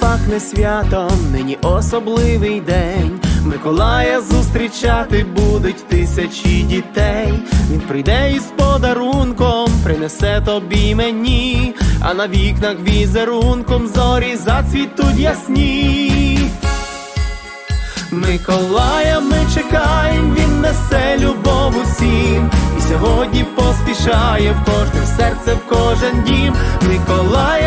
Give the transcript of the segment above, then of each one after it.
пахне святом, нині особливий день. Миколая зустрічати будуть тисячі дітей. Він прийде із подарунком, принесе тобі мені, а на вікнах візерунком зорі зацвітуть ясні. Миколая ми чекаєм, він несе любов усім. І сьогодні поспішає в кожне серце, в кожен дім. Миколая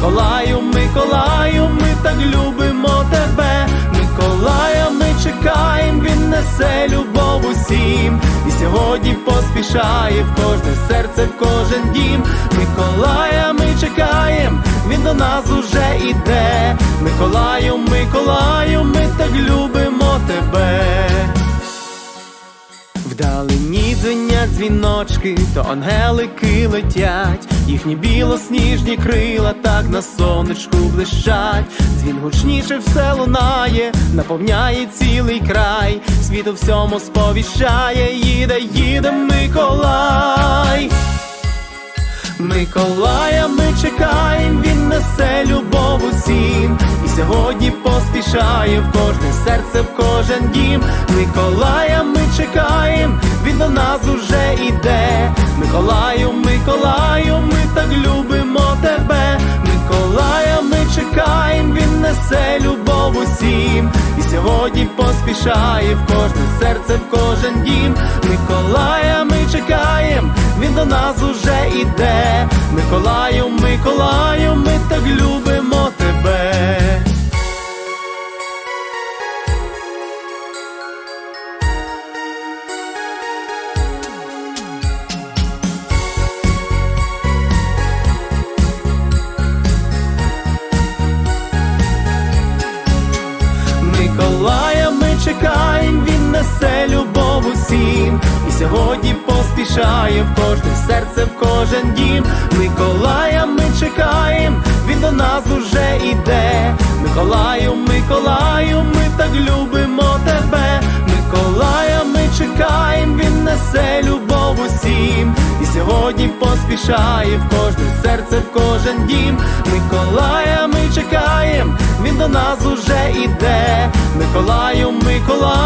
Миколаю, Миколаю, ми так любимо тебе. Миколая ми чекаєм, він несе любов усім. І сьогодні поспішає в кожне серце, в кожен дім. Миколая ми чекаєм, він до нас уже іде. Миколаю, Миколаю, ми так любимо тебе. Вдалині дзвенять дзвіночки, то ангелики летять, їхні білосніжні крила так на сонечку блищать. Дзвін гучніше все лунає, наповняє цілий край, світ у всьому сповіщає, їде, їде Миколай. Миколая ми чекаєм, він несе любов усім. І сьогодні поспішає в кожне серце, в кожен дім. Миколая ми чекаєм, він до нас уже іде. Миколаю, Миколаю, ми так любимо тебе. Миколая ми чекаєм, він несе любов усім. І сьогодні поспішає в кожне серце, в кожен дім. Миколая ми чекаєм, він до нас уже іде. Миколаю, Миколаю, усім. І сьогодні поспішає в кожне серце, в кожен дім. Миколая ми чекаєм, він до нас уже іде. Миколаю, Миколаю, ми так любимо тебе. Миколая ми чекаєм, він несе любов усім. І сьогодні поспішає в кожне серце, в кожен дім. Миколая ми чекаєм, він до нас уже іде. Миколаю, Миколаю,